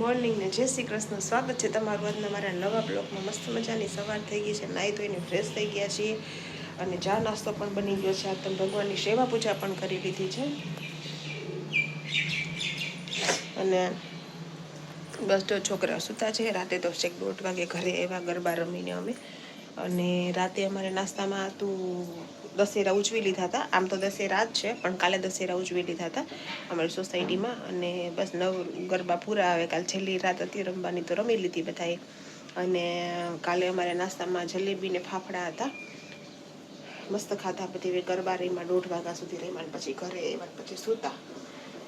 Morning ને જય શ્રી કૃષ્ણ. સ્વાગત છે તમારું આજના મારા નવા બ્લોગમાં. મસ્ત મજાની સવાર થઈ ગઈ છે. નાહી ધોઈને ફ્રેશ થઈ ગયા છીએ. અને ચા નાસ્તો પણ બની ગયો છે. આજ તમે ભગવાનની સેવા પૂજા પણ કરી લીધી છે. અને બસ જો છોકરા સૂતા છે. રાતે તો છેક દોઢ વાગે ઘરે એવા ગરબા રમીને અમે. અને રાતે અમારે નાસ્તામાં હતું દશેરા ઉજવી લીધા હતા. આમ તો દશેરા જ છે, પણ કાલે દશેરા ઉજવી લીધા હતા અમારી સોસાયટીમાં. અને બસ નવ ગરબા પૂરા આવે. કાલે છેલ્લી રાત હતી, રમવાની તો રમી લીધી બધાએ. અને કાલે અમારે નાસ્તામાં જલેબી ને ફાફડા હતા. મસ્ત ખાધા, પછી ગરબા રહીમાં દોઢ વાગ્યા સુધી રહીમાં પછી ઘરે એવા પછી સૂતા.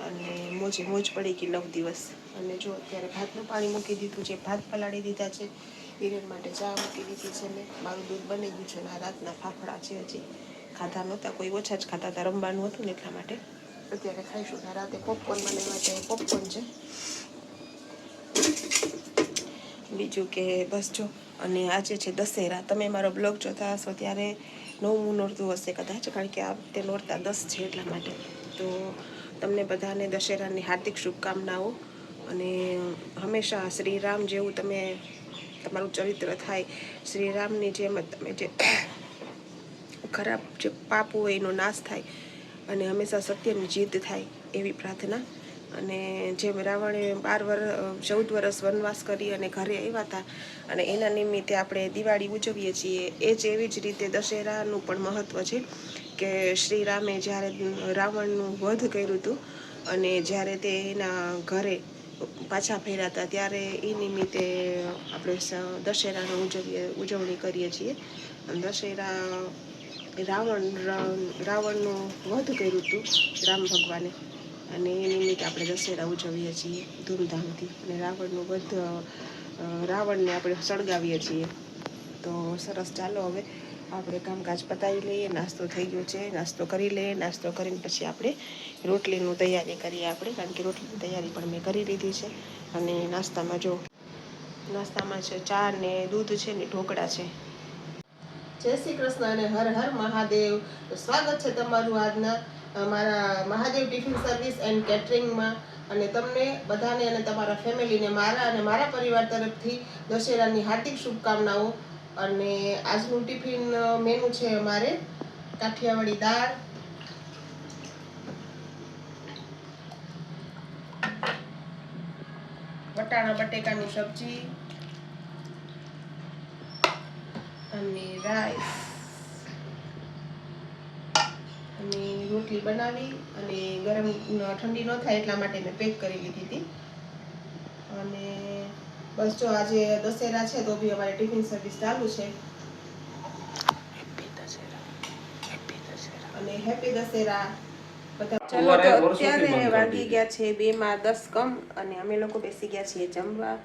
અને મોજે મોજ પડી ગઈ નવ દિવસ. અને જો અત્યારે ભાતનું પાણી મૂકી દીધું છે. ભાત પલાળી દીધા છે. હિરેન માટે ચા મૂકી દીધી છે મેં મારું દૂધ બની ગયું છે અને આ રાતના ફાફડા છે હજી. ખાધા નહોતા. કોઈ ઓછા જ ખાતા હતા. રમવાનું હતું ને એટલા માટે. અત્યારે ખાઈશું. રાતે પોપકોર્ન બનાવ્યા છે પોપકોર્ન છે. બીજું કે બસ જો. અને આજે છે દશેરા. તમે મારો બ્લોગ જોતા હશો ત્યારે નવમું નોરતું હશે કદાચ. કારણ કે આ વખતે નોરતા દસ છે એટલા માટે. તો તમને બધાને દશેરાની હાર્દિક શુભકામનાઓ. અને હંમેશા શ્રીરામ જેવું તમે તમારું ચરિત્ર થાય. શ્રીરામની જેમ જ તમે જે ખરાબ જે પાપ હોય એનો નાશ થાય અને હંમેશા સત્યની જીત થાય એવી પ્રાર્થના. અને જેમ રાવણે બાર વર્ષ ચૌદ વર્ષ વનવાસ કરી અને ઘરે આવ્યા હતા અને એના નિમિત્તે આપણે દિવાળી ઉજવીએ છીએ, એ જ એવી જ રીતે દશેરાનું પણ મહત્ત્વ છે કે શ્રી રામે જ્યારે રાવણનું વધ કર્યું હતું અને જ્યારે તે એના ઘરે પાછા ફેર્યા હતા, ત્યારે એ નિમિત્તે આપણે દશેરાનો ઉજવીએ, ઉજવણી કરીએ છીએ. દશેરા રાવણ રાવણનું વધ કર્યું હતું રામ ભગવાને. અને એ નિમિત્તે આપણે દશેરા ઉજવીએ છીએ ધૂમધામથી. અને રાવણનું વધ રાવણને આપણે સળગાવીએ છીએ. તો સરસ ચાલો હવે આપણે કામકાજ પતાવી લઈએ, નાસ્તો થઈ ગયો છે, નાસ્તો કરી લઈએ, નાસ્તો કરીને પછી આપણે રોટલીનું તૈયારી કરીએ આપણે, કારણ કે રોટલીની તૈયારી પણ મેં કરી લીધી છે. અને નાસ્તામાં જો, નાસ્તામાં છે ચા ને દૂધ છે ને ઢોકળા છે. જય શ્રી કૃષ્ણ અને હર હર મહાદેવ. સ્વાગત છે તમારું આજના અમારા મહાદેવ ટિફિન સર્વિસ એન્ડ કેટરિંગમાં. અને તમને બધાને અને તમારા ફેમિલીને મારા અને મારા પરિવાર તરફથી દશેરાની હાર્દિક શુભકામનાઓ. અને આજનું ટિફિન મેનુ છે અમારે કાઠિયાવાડી દાળ. વટાણા, બટેકાની સબ્જી અને રાઈસ. અને રોટલી બનાવી અને ગરમ ઠંડી ન થાય એટલા માટે મેં પેક કરી લીધી હતી. અને બસ જો આજે દશેરા છે તો બી અમારે ટિફિન સર્વિસ ચાલુ છે. અને હેપી દશેરા. ચલો તો અત્યારે વાગી ગયા છે બે માં દસ કમ અને અમે લોકો બેસી ગયા છીએ જમવા.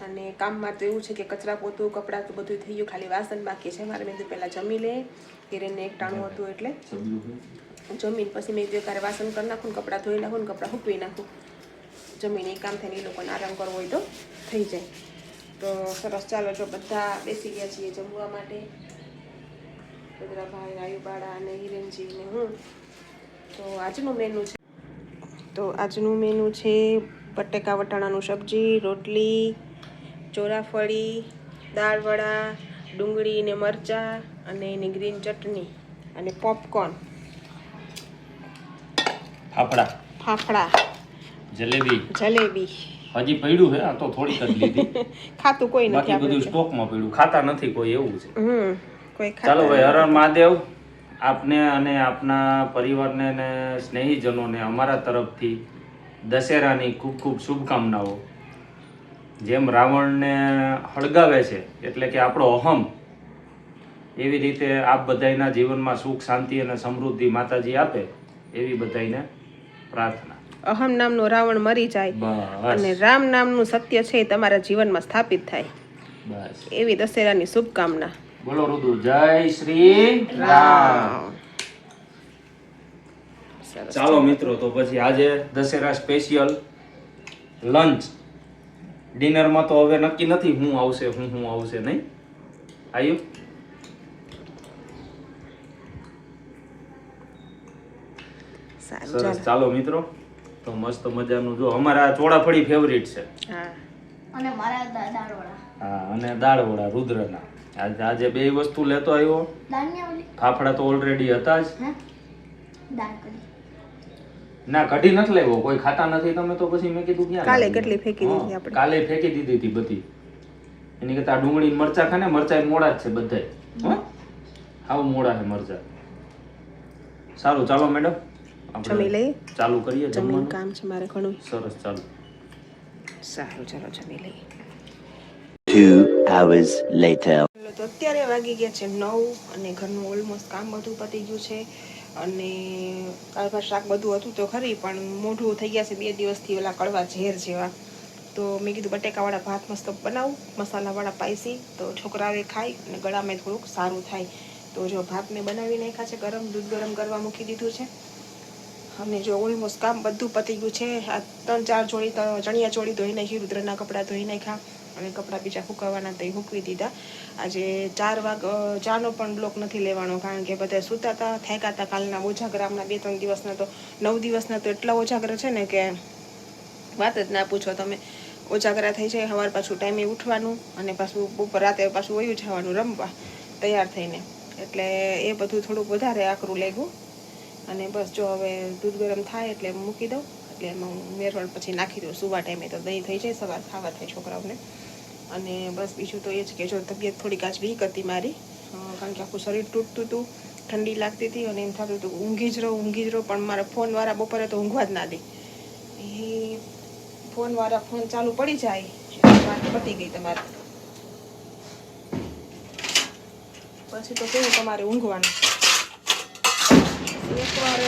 અને કામમાં તો એવું છે કે કચરા પોતું કપડાં તો બધું થઈ ગયું ખાલી વાસણ બાકી છે. મારે મેં કીધું પહેલાં જમી લે. હિરેનને એક ટાણું હતું એટલે. જમીન પછી મેં કારે વાસણ કરી નાખું કપડાં ધોઈ નાખું ને કપડાં સૂકવી નાખું. જમીન કામ થઈને એ લોકોને આરામ કરવો હોય તો થઈ જાય. તો સરસ ચાલો જો બધા બેસી ગયા છીએ જમવા માટે. રુદ્રાભાઈ આયુબાળા અને હિરેનજી ને હું. તો આજનું મેનુ છે. તો આજનું મેનુ છે બટેકા વટાણાનું સબ્જી રોટલી ચોરાફળી દાળવડા ડુંગળી ને મરચાં અને એની ગ્રીન ચટણી અને પોપકોર્ન ફાફડા. ફાફડા. જલેબી. જલેબી. હજી પડ્યું છે આ તો થોડી જ લીધી. ખાતું કોઈ નથી બાકી બધું સ્ટોકમાં પડ્યું. ખાતા નથી કોઈ એવું છે. હમ કોઈ ચાલો ભાઈ હરણ મહાદેવ આપને અને આપના પરિવારને અને સ્નેહીજનોને અમારા તરફથી દશેરાની ખૂબ ખૂબ શુભકામનાઓ. જેમ રાવણને હળગાવે છે એટલે કે આપણો અહમ એવી રીતે આપ બધાના જીવનમાં સુખ શાંતિ અને સમૃદ્ધિ માતાજી આપે એવી બધાને પ્રાર્થના. અહમ નામનો રાવણ મરી જાય અને રામ નામનું સત્ય છે એ તમારા જીવનમાં સ્થાપિત થાય. એવી દશેરાની શુભકામના. બોલો રુદુ જય શ્રી રામ. ચાલો મિત્રો તો પછી આજે દશેરા સ્પેશિયલ લંચ ડિનરમાં તો હવે નક્કી નથી હું આવશે હું હું આવશે નહીં? આયુ? સારું સરસ. ચાલો મિત્રો તો મસ્ત મજાનું જો અમારા ચોળાફળી ફેવરિટ છે. હા. અને મારા દાળવડા. હા અને દાળવડા રુદ્રના. આજે આજે બે વસ્તુ લેતો આવ્યો. ફાફડા તો ઓલરેડી હતા જ. હે. દાળ ના કઢી નથી લાવ્યો. કોઈ ખાતા નથી. તમે તો પછી મેં કીધું ક્યાં કાલે કેટલી ફેંકી દીધી આપણે. કાલે ફેંકી દીધી હતી બધી. એની કરતા ડુંગળી મરચા ખાને મરચા મોડા જ છે બધાય. હા? આવું મોડા છે મરચા. સારું ચાલો મેડમ. જમી લઈએ? ચાલુ કરીએ જમીન જમવાનું? કામ છે મારે ઘણું. સરસ ચાલો. સારું ચાલો જમી લઈએ. Two hours later. તો અત્યારે વાગી ગયા છે નવ અને ઘરનું ઓલમોસ્ટ કામ બધું પતી ગયું છે. અને દાળ શાક બધું હતું તો ખરી પણ મોઢું થઈ ગયા છે બે દિવસથી ઓલા કડવા ઝેર જેવા. તો મેં કીધું બટેકાવાળા ભાત મસ્ત બનાવું મસાલાવાળા પાયસી તો છોકરાઓએ ખાય અને ગળામાં થોડુંક સારું થાય. તો જો ભાત મેં બનાવી નાખ્યા છે ગરમ દૂધ ગરમ કરવા મૂકી દીધું છે. અને જો ઓલમોસ્ટ કામ બધું પતી ગયું છે. આ ત્રણ ચાર જોડી તો ચણિયા ચોળી ધોઈ નાખી, રુદ્રના કપડાં ધોઈ નાખ્યા અને કપડાં બીજા સૂકવવાના તે સૂકવી દીધા. આજે ચાર વાગ ચાનો પણ બ્લોક નથી લેવાનો કારણ કે બધા સૂતા હતા થાક્યા હતા કાલના ઓજાગરામના બે ત્રણ દિવસના તો, નવ દિવસના તો એટલા ઓજાગરા છે ને કે વાત જ ના પૂછો તમે. ઓજાગરા થઈ જાય સવાર પાછું ટાઈમે ઉઠવાનું અને પાછું બપોર, રાતે પાછું વયું જવાનું, રમવા તૈયાર થઈને. એટલે એ બધું થોડુંક વધારે આકરું લાગ્યું. અને બસ જો હવે દૂધ ગરમ થાય એટલે મૂકી દઉં. એટલે એમાં હું મેરવણ પછી નાખી દઉં. સુવા ટાઈમે તો દહીં થઈ જાય, સવાર ખાવા થાય છોકરાઓને. અને બસ બીજું તો એ જ કે જો તબિયત થોડીક આજ વીક હતી મારી કારણ કે આખું શરીર તૂટતું હતું, ઠંડી લાગતી હતી અને એમ થતું હતું ઊંઘી જ રહો, ઊંઘી જ રહો, પણ મારા ફોનવાળા બપોરે તો ઊંઘવા જ ના દે. એ ફોનવાળા ફોન ચાલુ પડી જાય વાત પતી ગઈ તમારે. પછી તો કેવું તમારે ઊંઘવાનું? એકવાર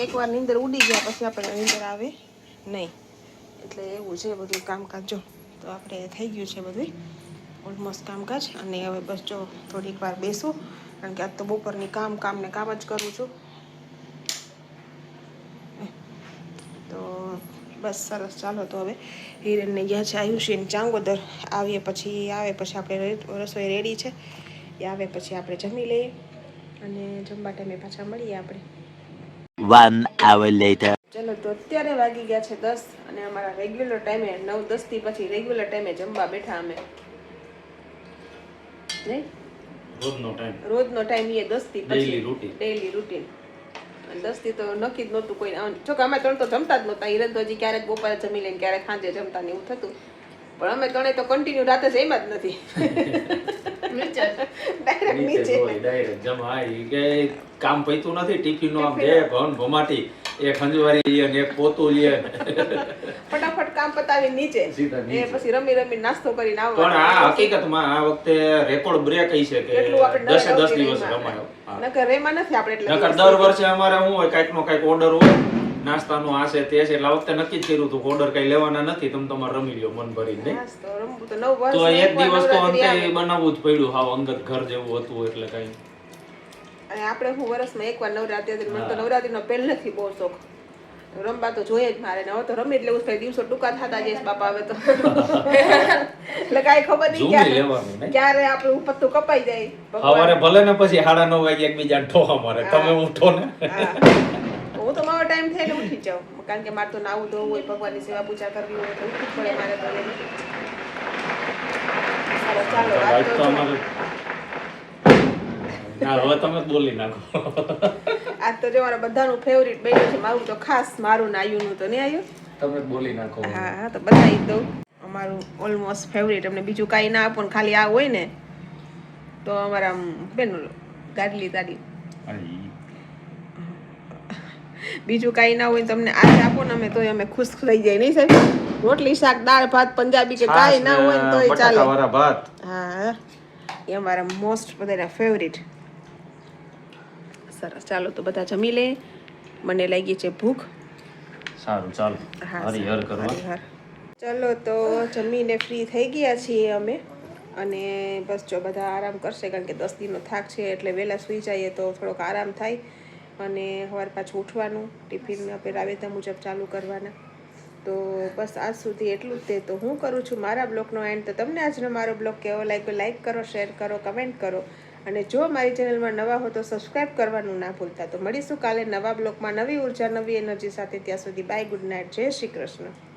એકવાર નીંદર ઉડી ગયા પછી આપણે નીંદર આવે નહીં. એટલે એવું છે બધું કામકાજ. જો, તો આપણે થઈ ગયું છે બધું. ઓલમોસ્ટ કામકાજ. અને હવે બસ જો, થોડીક વાર બેસું. કારણ કે આજ તો બપોરની કામ ને કામ જ કરું છું. તો બસ સરસ. ચાલો તો હવે હિરણને ગયા છે, આયુષીને ચાંગોદર આવીએ પછી, આવે પછી આપણે રસોઈ રેડી છે. એ આવે પછી આપણે જમી લઈએ. અને જમવા ટાઈમે પાછા મળીએ આપણે. One hour later. ચલો તો અત્યારે વાગી ગયા છે દસ અને અમારા રેગ્યુલર ટાઈમે નવ દસથી પછી રેગ્યુલર ટાઈમે જમવા બેઠા અમે. નહીં રોજનો ટાઈમ રોજનો ટાઈમ એ દસથી Daily પછી ડેલી ડેઈલી રૂટીન દસથી તો નક્કી જ નહોતું કોઈ જો કે અમે ત્રણ તો જમતા જ નહોતા. હિરન તો હજી ક્યારેક બપોરે જમી લઈને ક્યારેક સાંજે જમતા ને એવું થતું. પણ અમે ત્રણે તો કન્ટિન્યુ રાતે એમ જ નથી. નીચે. ડાયરેક્ટ નીચે નીચે. ડાયરેક્ટ જમા ઈ કે કામ પૈતું નથી ટિફિન. નું આમ બે ભન ભમાટી. એક ખંજવારી લે એક પોતું લે. ફટાફટ કામ પતાવી નીચે. એ પછી રમી રમી નાસ્તો કરીને પણ આ હકીકતમાં આ વખતે રેકોર્ડ બ્રેક ઈ છે કે એટલું આપણે દસે દસ નવરી દિવસ રમ્યા. રમાયો નકર રેમાં નથી આપણે એટલે નકર દર વર્ષે અમારે શું હોય કાઈક નો કાંઈક ઓર્ડર હોય. નાસ્તાનું આ છે તે છે એટલે આ વખતે નક્કી જ કર્યું હતું ઓર્ડર કઈ લેવાના નથી તમે તમારે રમી લ્યો મન ભરીને. નહીં? તો એક દિવસ તો અંતે બનાવવું જ પડ્યું હાવ અંગત ઘર જેવું હતું એટલે કઈ. અને આપણે હું વર્ષમાં એકવાર નવરાત્રી મને તો નવરાત્રીનો પહેલેથી બહુ શોખ. રમવા તો જોઈએ જ મારે હવે તો રમી જ લેવું થાય દિવસો ટૂંકા થતા જઈશ બાપા હવે તો. એટલે કાંઈ ખબર નહીં ક્યારે આપણું પત્તું કપાઈ જાય. સવારે ભલે ને પછી સાડા નવ વાગે એકબીજા ઠોહા મારે તમે ઉઠો ને. હા. તો મારો ટાઈમ થઈને ઉઠી જાઉં. કારણ કે મારે તો નાવું ધોવું હોય ભગવાનની સેવા પૂજા કરવી હોય તો ઉઠવું પડે મારે તો ચાલો ચાલો ના હવે તમે બોલી નાખો. આજ તો જો મારા બધાનું ફેવરિટ બન્યું છે મારું તો ખાસ મારું ને આયુનું તો નહીં આવ્યું? તમે બોલી નાખો હા હા તો બતાવી દઉં. અમારું ઓલમોસ્ટ ફેવરિટ અમને બીજું કાંઈ ના આપો ને ખાલી આ હોય ને તો અમારા બેન ગાડલી તાડી બીજું કાંઈ ના હોય તમને આજ આપો ને અમે તોય અમે ખુશ થઈ જાય. નહીં સાહેબ? રોટલી શાક દાળ ભાત પંજાબી કે કાંઈ ના હોય ને તોય ચાલે. ભાત. હા એ અમારા મોસ્ટ બધાના ફેવરિટ સરસ. ચાલો તો બધા જમી લે. મને લાગી છે ભૂખ. સારું ચાલો. હરિહર કરવા ચલો તો જમીને ફ્રી થઈ ગયા છીએ અમે. અને બસ જો બધા આરામ કરશે કારણ કે દસ દિનનો થાક છે એટલે વહેલા સૂઈ જઈએ તો થોડોક આરામ થાય. અને સવાર પાછું ઉઠવાનું, ટિફિન આપણે રાબેતા મુજબ ચાલુ કરવાના. તો બસ આજ સુધી એટલું જ તે. તો હું કરું છું મારા બ્લોગનો એન્ડ તો તમને આજનો મારો બ્લોગ કેવો લાગ્યો? લાઈક કરો શેર કરો કમેન્ટ કરો. અને જો મારી ચેનલમાં નવા હો તો સબસ્ક્રાઈબ કરવાનું ના ભૂલતા. તો મળીશું કાલે નવા બ્લોગમાં નવી ઊર્જા, નવી એનર્જી સાથે. ત્યાં સુધી બાય ગુડ નાઇટ જય શ્રી કૃષ્ણ.